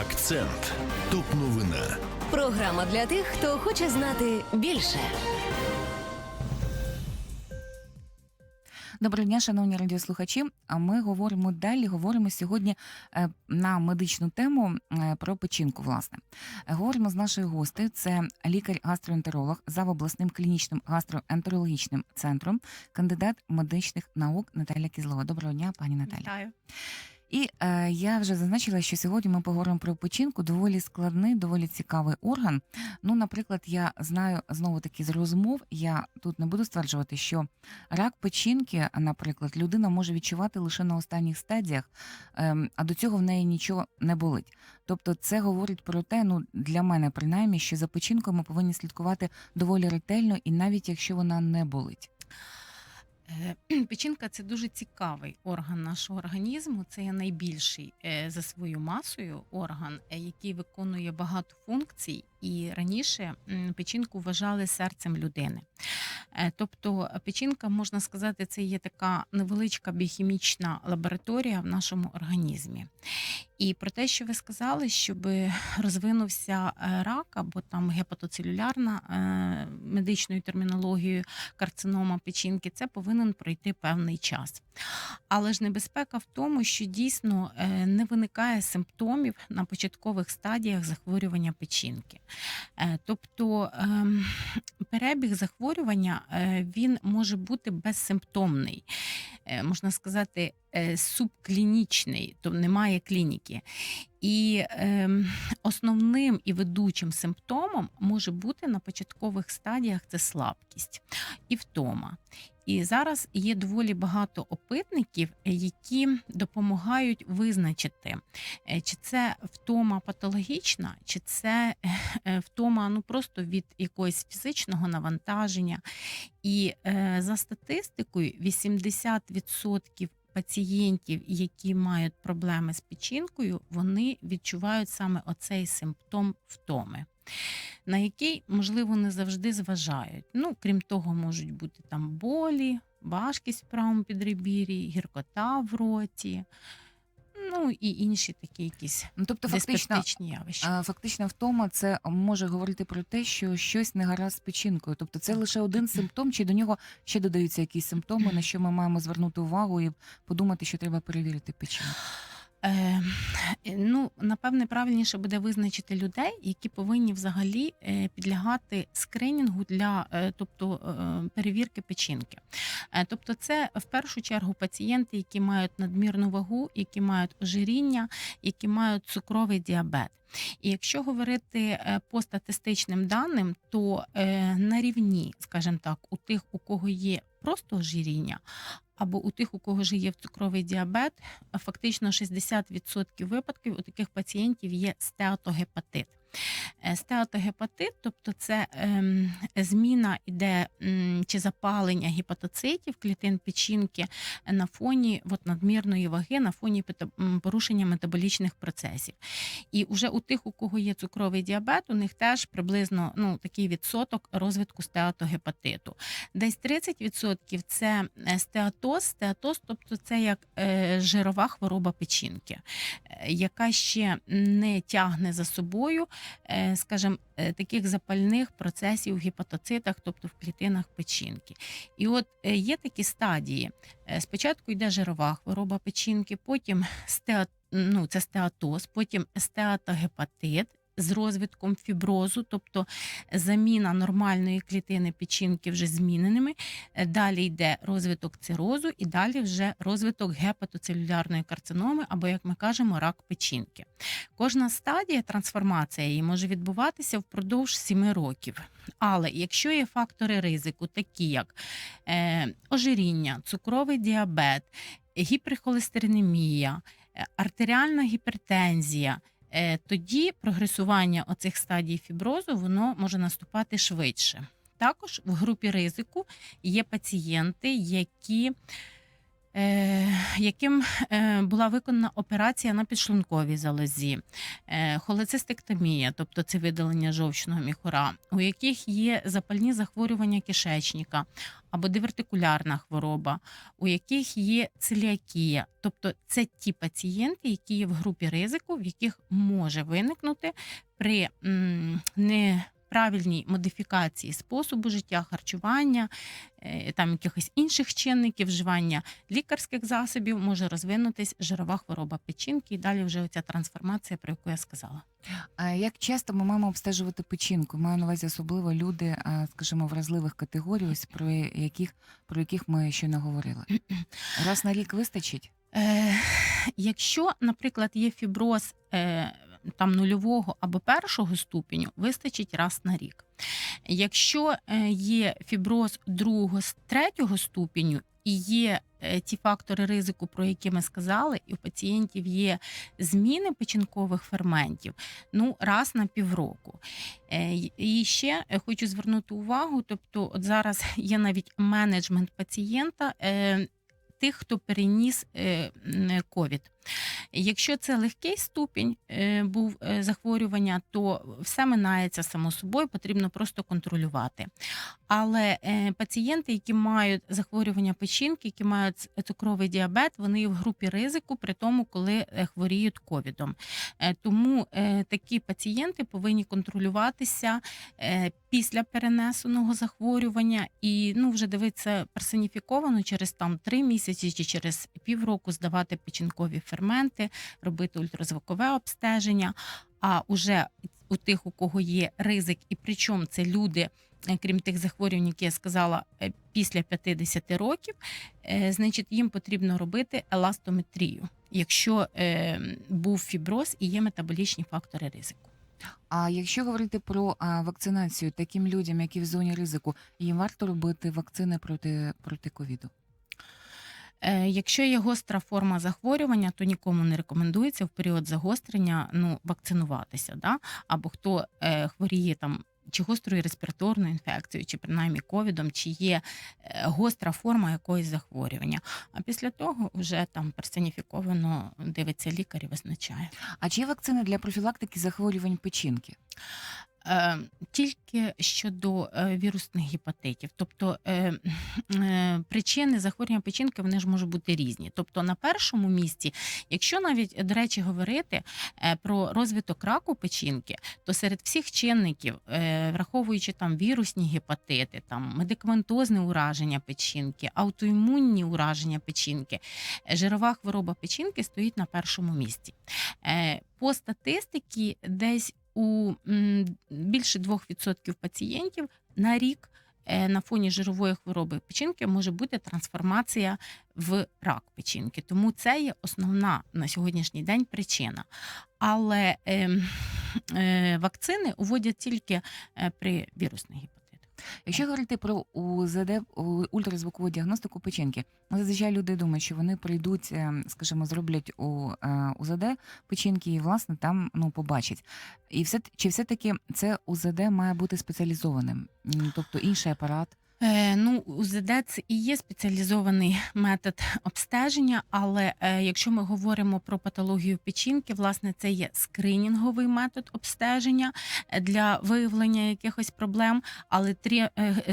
Акцент. Топ новина. Програма для тих, хто хоче знати більше. Доброго дня, шановні радіослухачі. А ми говоримо далі. Говоримо сьогодні е, на медичну тему е, про печінку. Власне, Е, говоримо з нашою гостею. Це лікар-гастроентеролог за обласним клінічним гастроентерологічним центром, кандидат медичних наук Наталя Кізлова. Доброго дня, пані Наталя. Вітаю. І е, я вже зазначила, що сьогодні ми поговоримо про печінку. Доволі складний, доволі цікавий орган. Ну, наприклад, я знаю знову таки з розмов. Я тут не буду стверджувати, що рак печінки, наприклад, людина може відчувати лише на останніх стадіях, ем, а до цього в неї нічого не болить. Тобто, це говорить про те, ну для мене принаймні, що за печінкою ми повинні слідкувати доволі ретельно, і навіть якщо вона не болить. Е, Печінка це дуже цікавий орган нашого організму. Це є найбільший е, за свою масою орган, е, який виконує багато функцій. І раніше печінку вважали серцем людини. Е, Тобто печінка, можна сказати, це є така невеличка біохімічна лабораторія в нашому організмі. І про те, що ви сказали, щоб розвинувся е, рак або там гепатоцелюлярна е, медичною термінологією карцинома печінки, це повинен пройти певний час. Але ж небезпека в тому, що дійсно не виникає симптомів на початкових стадіях захворювання печінки. Е, Тобто ем, перебіг захворювання е, він може бути безсимптомний, Е, можна сказати, субклінічний, то немає клініки. І ем, основним і ведучим симптомом може бути на початкових стадіях це слабкість і втома. І зараз є доволі багато опитників, е, які допомагають визначити, е, чи це втома патологічна, чи це е, втома ну просто від якогось фізичного навантаження. І за статистикою, 80% пацієнтів, які мають проблеми з печінкою, вони відчувають саме оцей симптом втоми. На який, можливо, не завжди зважають. Ну, крім того, можуть бути там болі, важкість в правому підребір'ї, гіркота в роті, ну і інші такі якісь Ну тобто, фактично, явища. Фактично, втома це може говорити про те, що щось не гаразд з печінкою. Тобто, це лише один симптом, чи до нього ще додаються якісь симптоми, на що ми маємо звернути увагу і подумати, що треба перевірити печінку. Е, ну, напевне, правильніше буде визначити людей, які повинні взагалі е, підлягати скринінгу для е, тобто, е, перевірки печінки. Тобто, це в першу чергу пацієнти, які мають надмірну вагу, які мають ожиріння, які мають цукровий діабет. І якщо говорити по статистичним даним, то на рівні, скажімо так, у тих, у кого є просто ожиріння, або у тих, у кого ж є цукровий діабет, фактично 60% випадків у таких пацієнтів є стеатогепатит. Е, Стеатогепатит, тобто це ем, зміна іде чи запалення гепатоцитів клітин печінки на фоні от, надмірної ваги, на фоні порушення метаболічних процесів. І вже у тих, у кого є цукровий діабет, у них теж приблизно ну, такий відсоток розвитку стеатогепатиту. Десь 30% це е, стеатоз. Стеатоз, тобто це як е, жирова хвороба печінки, яка ще не тягне за собою, скажімо, е, таких запальних процесів в гепатоцитах, тобто в клітинах печінки. І от е, є такі стадії. Е, Спочатку йде жирова хвороба печінки, потім стеат, ну, це стеатоз, потім стеатогепатит. З розвитком фіброзу, тобто заміна нормальної клітини печінки вже зміненими. Е, Далі йде розвиток цирозу, і далі вже розвиток гепатоцелюлярної карциноми, або, як ми кажемо, рак печінки. Кожна стадія трансформації може відбуватися впродовж 7 років. Але якщо є фактори ризику, такі як е, ожиріння, цукровий діабет, гіперхолестеринемія, е, артеріальна гіпертензія. Е, Тоді прогресування оцих стадій фіброзу воно може наступати швидше. Також в групі ризику є пацієнти, які яким е, була виконана операція на підшлунковій залозі, е, холецистектомія, тобто це видалення жовчного міхура, у яких є запальні захворювання кишечника або дивертикулярна хвороба, у яких є целіакія. Тобто це ті пацієнти, які є в групі ризику, в яких може виникнути при м, неправильній модифікації способу життя, харчування, е, там якихось інших чинників, вживання лікарських засобів, може розвинутись жирова хвороба печінки, і далі вже оця трансформація, про яку я сказала. А як часто ми маємо обстежувати печінку? Маю на увазі особливо люди, скажімо, вразливих категорій, ось про яких про яких ми щойно говорили. Раз на рік вистачить? Е, якщо, наприклад, є фіброз е, там нульового або першого ступеню, вистачить раз на рік. Якщо е, є фіброз другого з третього ступеню і є е, ті фактори ризику, про які ми сказали, і у пацієнтів є зміни печінкових ферментів, ну раз на півроку. Е, І ще хочу звернути увагу: тобто, от зараз є навіть менеджмент пацієнта. Тих, хто переніс ковід. Якщо це легкий ступінь е, був е, захворювання, то все минається само собою, потрібно просто контролювати. Але е, пацієнти, які мають захворювання печінки, які мають цукровий діабет, вони в групі ризику при тому, коли хворіють ковідом. Тому такі пацієнти повинні контролюватися після перенесеного захворювання і ну вже дивитися персоніфіковано через там три місяці чи через півроку здавати печінкові ферменти, робити ультразвукове обстеження. А уже у тих, у кого є ризик, і причому це люди. е, Крім тих захворювань, які я сказала, е, після 50 років, е, значить, їм потрібно робити еластометрію, якщо був фіброз і є метаболічні фактори ризику. А якщо говорити про вакцинацію таким людям, які в зоні ризику, їм варто робити вакцини проти проти ковіду? Е, Якщо є гостра форма захворювання, то нікому не рекомендується в період загострення ну, вакцинуватися. Да? Або хто е, хворіє там. Чи гострою респіраторною інфекцією, чи принаймні ковідом, чи є е, гостра форма якогось захворювання. А після того вже там персоніфіковано дивиться лікар і визначає. А чи є вакцини для профілактики захворювань печінки? Е, Тільки щодо е, вірусних гепатитів, тобто е, е, причини захворювання печінки вони ж можуть бути різні. Тобто на першому місці, якщо навіть до речі говорити про розвиток раку печінки, то серед всіх чинників, враховуючи там вірусні гепатити, там медикаментозне ураження печінки, аутоімунні ураження печінки, жирова хвороба печінки стоїть на першому місці. По статистиці, десь у більше 2% пацієнтів на рік е, на фоні жирової хвороби печінки може бути трансформація в рак печінки. Тому це є основна на сьогоднішній день причина. Але е, е, вакцини уводять тільки е, при вірусних гепатитах. Якщо говорити про УЗД ультразвукову діагностику печінки, зазвичай люди думають, що вони прийдуть, е, скажімо, зроблять у е, УЗД печінки і власне там ну побачать. І все чи все таки це УЗД має бути спеціалізованим, тобто інший апарат. Е, ну, УЗД це і є спеціалізований метод обстеження, але е, якщо ми говоримо про патологію печінки, власне, це є скринінговий метод обстеження е, для виявлення якихось проблем. Але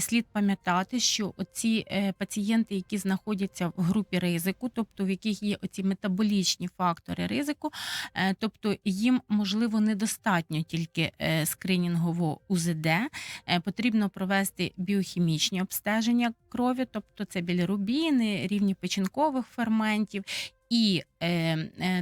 слід пам'ятати, що оці пацієнти, які знаходяться в групі ризику, тобто в яких є оці метаболічні фактори ризику, тобто їм можливо недостатньо тільки скринінгового УЗД, потрібно провести біохімічні обстеження крові, тобто це білірубіни, рівні печінкових ферментів. І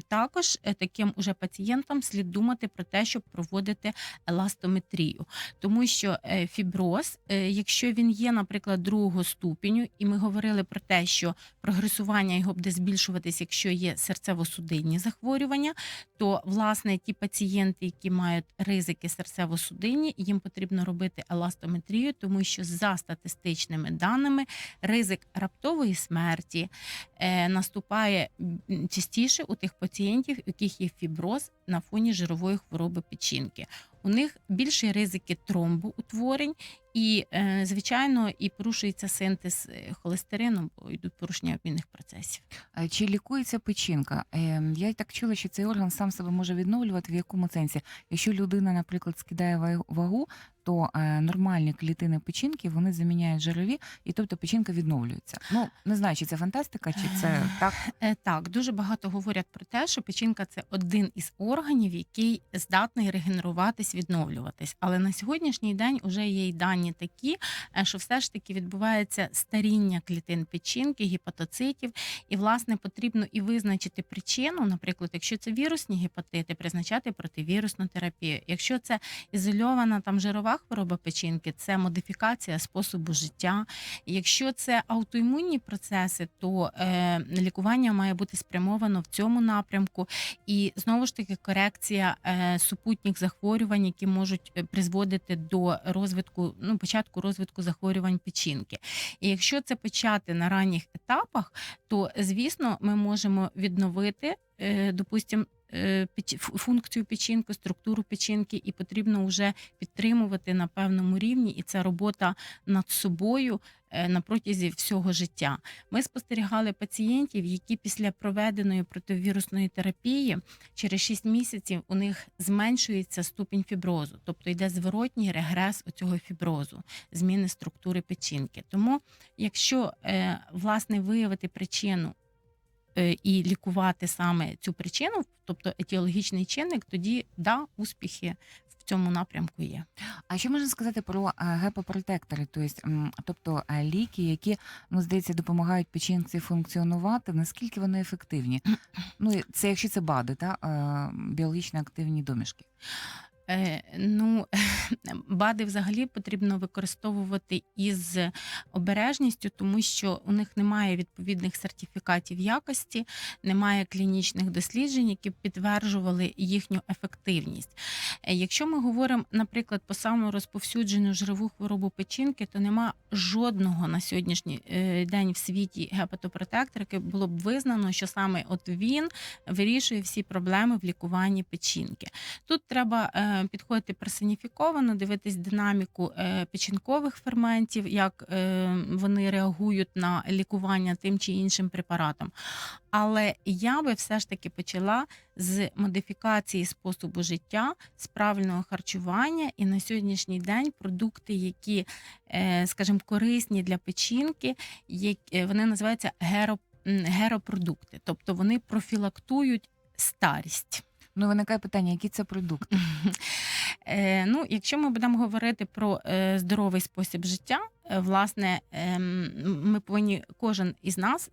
також е, таким уже пацієнтам слід думати про те, щоб проводити еластометрію, тому що е, фіброз, е, якщо він є, наприклад, другого ступеню, і ми говорили про те, що прогресування його буде збільшуватись, якщо є серцево-судинні захворювання, то власне ті пацієнти, які мають ризики серцево-судинні, їм потрібно робити еластометрію, тому що за статистичними даними ризик раптової смерті е, наступає частіше у тих пацієнтів, у яких є фіброз на фоні жирової хвороби печінки. У них більші ризики тромбоутворень І, е, звичайно, і порушується синтез е, холестерину, бо йдуть порушення обмінних процесів. Чи лікується печінка? Ем, Я так чула, що цей орган сам себе може відновлювати. В якому сенсі? Якщо людина, наприклад, скидає вагу, то е, нормальні клітини печінки вони заміняють жирові, і тобто печінка відновлюється. Ну не знаю, чи це фантастика, чи це так. Так, дуже багато говорять про те, що печінка це один із органів, який здатний регенеруватись, відновлюватись. Але на сьогоднішній день вже є й дані такі, е, що все ж таки відбувається старіння клітин печінки, гепатоцитів, і власне потрібно і визначити причину. Наприклад, якщо це вірусні гепатити, призначати противірусну терапію. Якщо це ізольована там жирова хвороба печінки, це модифікація способу життя. Якщо це аутоімунні процеси, то е, лікування має бути спрямовано в цьому напрямку, і знову ж таки корекція е, супутніх захворювань, які можуть е, призводити до розвитку, ну початку розвитку захворювань печінки. І якщо це почати на ранніх етапах, то звісно ми можемо відновити, допустимо. допустим. Е, Функцію печінки, структуру печінки, і потрібно вже підтримувати на певному рівні, і це робота над собою е, на протязі всього життя. Ми спостерігали пацієнтів, які після проведеної противірусної терапії через 6 місяців у них зменшується ступінь фіброзу, тобто йде зворотній регрес цього фіброзу, зміни структури печінки. Тому, якщо е, власне виявити причину. Е, І лікувати саме цю причину, тобто етіологічний чинник, тоді да, успіхи в цьому напрямку є. А що можна сказати про е, гепопротектори? Тобто, тобто е, ліки, які ну здається допомагають печінці функціонувати. Наскільки вони ефективні? Ну це якщо це БАДи, та біологічно активні домішки. Е, ну, БАДи взагалі потрібно використовувати із обережністю, тому що у них немає відповідних сертифікатів якості, немає клінічних досліджень, які б підтверджували їхню ефективність. Е, Якщо ми говоримо, наприклад, по самому розповсюджену жирову хворобу печінки, то нема жодного на сьогоднішній е, день в світі гепатопротектора, який було б визнано, що саме от він вирішує всі проблеми в лікуванні печінки. Тут треба підходити персоніфіковано, дивитись динаміку е, печінкових ферментів, як е, вони реагують на лікування тим чи іншим препаратом. Але я би все ж таки почала з модифікації способу життя, з правильного харчування, і на сьогоднішній день продукти, які, е, скажімо, корисні для печінки, е, вони називаються геропродукти, тобто вони профілактують старість. Ну виникає питання, які це продукти? Е, ну, якщо ми будемо говорити про е, здоровий спосіб життя, е, власне, ем, ми повинні кожен із нас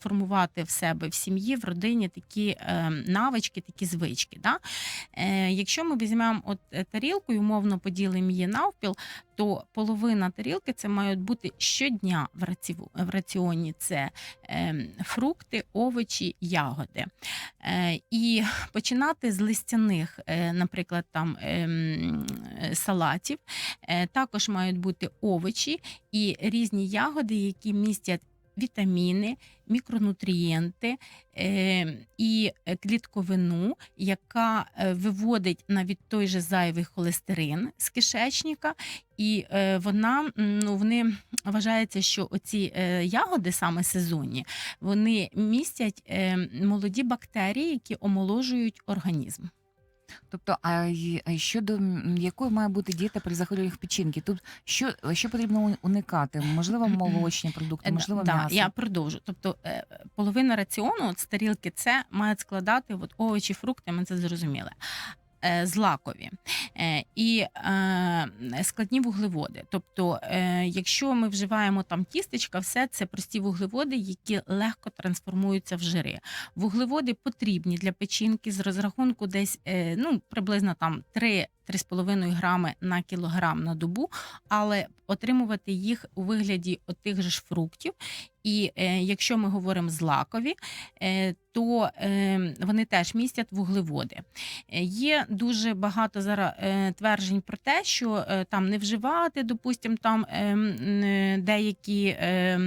формувати в себе в сім'ї, в родині такі ем, навички, такі звички. Да? Якщо ми візьмемо от тарілку і умовно поділимо її навпіл, то половина тарілки це мають бути щодня в, раціоні. Це ем, фрукти, овочі, ягоди. І починати з листяних, наприклад, там салатів. Е, Також мають бути овочі і різні ягоди, які містять вітаміни, мікронутрієнти е, і е, клітковину, яка е, виводить навіть той же зайвий холестерин з кишечника, і е, вона ну вони вважається, що оці е, ягоди, саме сезонні, вони містять е, молоді бактерії, які омоложують організм. Тобто, а й- а щодо м, якої має бути дієта при захворюваннях печінки? Тут що, що потрібно у- уникати? Можливо, молочні продукти, Е, можливо, да, м'ясо. я продовжу. Тобто е, половина раціону от з тарілки це мають складати от овочі, фрукти, ми це зрозуміли. Е, Злакові Е, і е, складні вуглеводи. Тобто, якщо ми вживаємо там тістечка, все це прості вуглеводи, які легко трансформуються в жири. Вуглеводи потрібні для печінки з розрахунку десь ну, приблизно там 3 3,5 грами на кілограм на добу, але отримувати їх у вигляді отих же ж фруктів. І е, якщо ми говоримо злакові, е, то е, вони теж містять вуглеводи. Е, Є дуже багато зараз е, тверджень про те, що е, там не вживати, допустимо, там е, е, деякі е,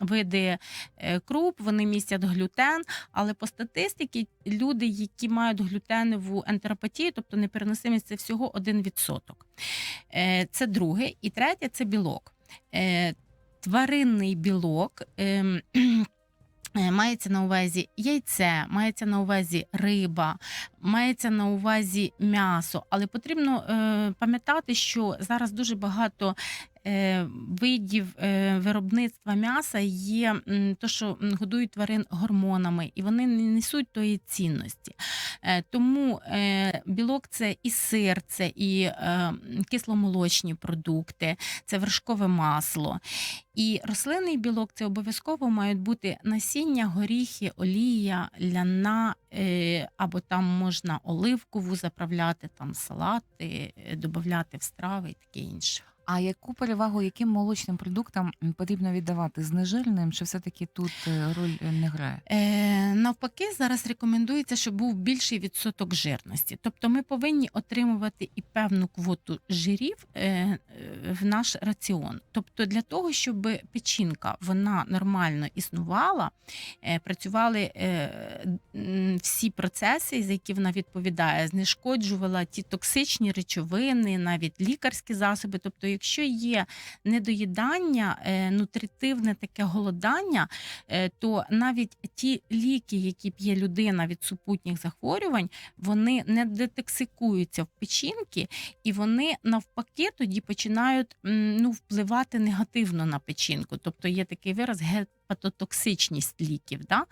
види е, круп, вони містять глютен. Але по статистиці люди, які мають глютенову ентеропатію, тобто непереносимість, це всього всього 1%. Е, Це друге. І третє це білок. Е, Тваринний білок. ем, е, Мається на увазі яйце, мається на увазі риба, мається на увазі м'ясо. Але потрібно пам'ятати, що зараз дуже багато видів е, виробництва м'яса є то, що годують тварин гормонами, і вони не несуть тої цінності. Е, тому е, білок це і сир, це і е, кисломолочні продукти, це вершкове масло. І рослинний білок це обов'язково мають бути насіння, горіхи, олія, ляна, е, або там можна оливкову заправляти, там салати, е, додати в страви і таке інше. А яку перевагу яким молочним продуктам потрібно віддавати знежирним, чи все-таки тут е, роль е, не грає? Е, навпаки, зараз рекомендується, щоб був більший відсоток жирності. Тобто ми повинні отримувати і певну квоту жирів е, е, в наш раціон. Тобто, для того, щоб печінка вона нормально існувала, е, працювали е, всі процеси, за які вона відповідає, знешкоджувала ті токсичні речовини, навіть лікарські засоби. Тобто, якщо є недоїдання, е, нутритивне таке голодання, е, то навіть ті ліки, які п'є людина від супутніх захворювань, вони не детоксикуються в печінки, і вони навпаки тоді починають ну, впливати негативно на печінку. Тобто є такий вираз гепатотоксичність ліків. Да?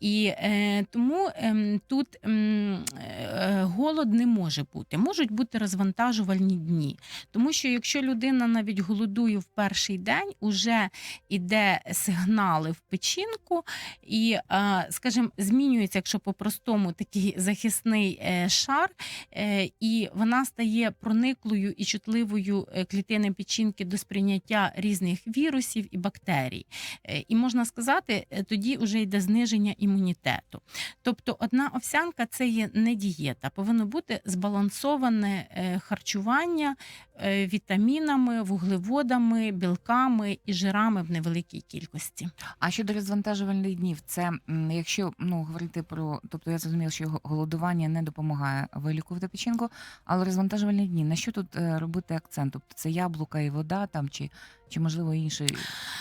І е, тому ем, тут ем, е, голод не може бути. Можуть бути розвантажувальні дні. Тому що якщо людина навіть голодує в перший день, уже йде сигнали в печінку, і, е, скажімо, змінюється, якщо по-простому такий захисний е, шар, е, і вона стає прониклою і чутливою е, клітини печінки до сприйняття різних вірусів і бактерій. Е, І можна сказати, е, тоді вже йде зниження імунітету. Тобто, одна овсянка це є не дієта, повинно бути збалансоване е, харчування вітамінами, вуглеводами, білками і жирами в невеликій кількості. А щодо розвантажувальних днів, це якщо ну говорити про, тобто я зрозуміла, що го- голодування не допомагає вилікувати печінку, але розвантажувальні дні, на що тут е, робити акцент? Тобто це яблука і вода там чи, чи можливо інший,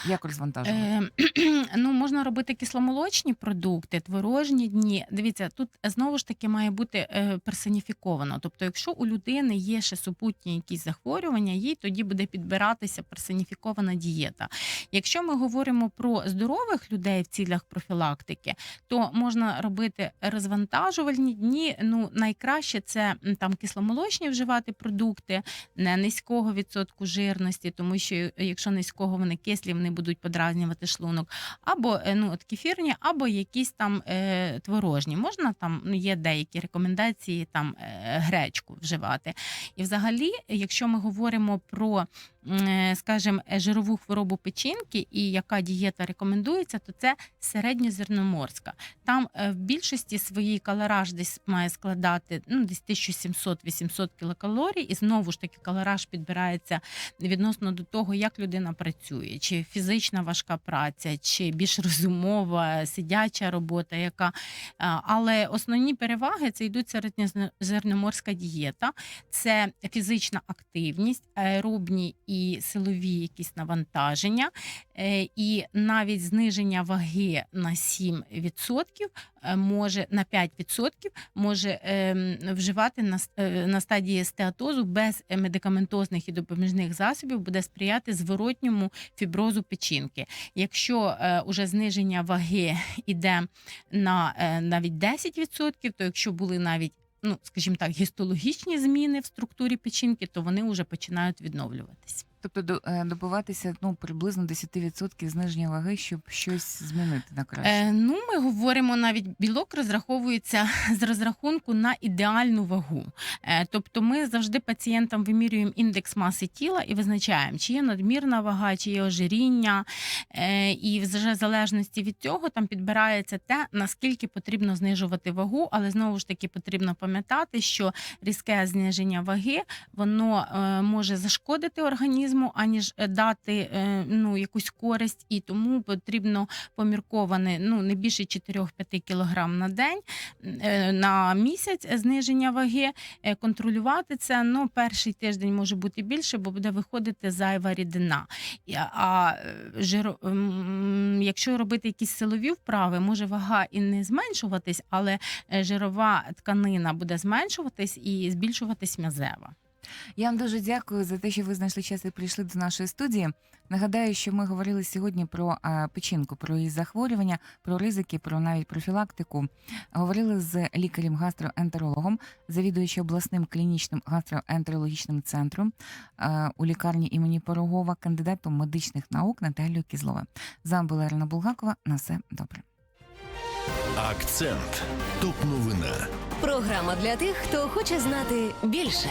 як розвантажувати? Е, ну, можна робити кисломолочні продукти, творожні дні. Дивіться, тут знову ж таки має бути е, персоніфіковано. Тобто, якщо у людини є ще супутні якісь захворювання, їй тоді буде підбиратися персоніфікована дієта. Якщо ми говоримо про здорових людей в цілях профілактики, то можна робити розвантажувальні дні. Ну, найкраще це там кисломолочні вживати продукти, не низького відсотку жирності, тому що е, якщо низького вони кислі, вони будуть подразнювати шлунок, або е, ну от кефірні, або якісь там е, творожні. Можна там ну, є деякі рекомендації там е, гречку вживати. І взагалі, якщо ми говоримо про скажімо, е, жирову хворобу печінки і яка дієта рекомендується, то це середньозерноморська. Там е, в більшості своїй калораж десь має складати ну, десь 1700-800 кілокалорій, і знову ж таки калораж підбирається відносно до того, як людина працює, чи фізична важка праця, чи більш розумова, сидяча робота, яка але основні переваги це йдуть середньозерноморська дієта, це фізична активність, аеробні і силові якісь навантаження, е, і навіть зниження ваги на 7% е, може на 5% може ем, вживати на, е, на стадії стеатозу без медикаментозних і допоміжних засобів буде сприяти зворотньому фіброзу печінки. Якщо уже зниження ваги іде на навіть 10%, то якщо були навіть ну, скажімо так, гістологічні зміни в структурі печінки, то вони вже починають відновлюватись. Тобто е, добиватися ну приблизно 10% зниження ваги, щоб щось змінити на краще. Е, ну, ми говоримо навіть білок розраховується з розрахунку на ідеальну вагу. Е, тобто, ми завжди пацієнтам вимірюємо індекс маси тіла і визначаємо, чи є надмірна вага, чи є ожиріння. Е, і вже в залежності від цього там підбирається те, наскільки потрібно знижувати вагу, але знову ж таки потрібно пам'ятати, що різке зниження ваги воно е, може зашкодити організму. Організму, аніж е, дати е, ну, якусь користь, і тому потрібно помірковане ну, не більше 4-5 кг на день е, на місяць зниження ваги, контролювати це. Ну, перший тиждень може бути більше, бо буде виходити зайва рідина. А жиро, якщо робити якісь силові вправи, може вага і не зменшуватись, але жирова тканина буде зменшуватись і збільшуватись м'язева. Я вам дуже дякую за те, що ви знайшли час і прийшли до нашої студії. Нагадаю, що ми говорили сьогодні про печінку, про її захворювання, про ризики, про навіть профілактику. Говорили з лікарем-гастроентерологом, завідуючи обласним клінічним гастроентерологічним центром у лікарні імені Порогова, кандидатом медичних наук Наталією Кізлова. З вами була Ірина Булгакова. На все добре. Акцент. Топ новина. Програма для тих, хто хоче знати більше.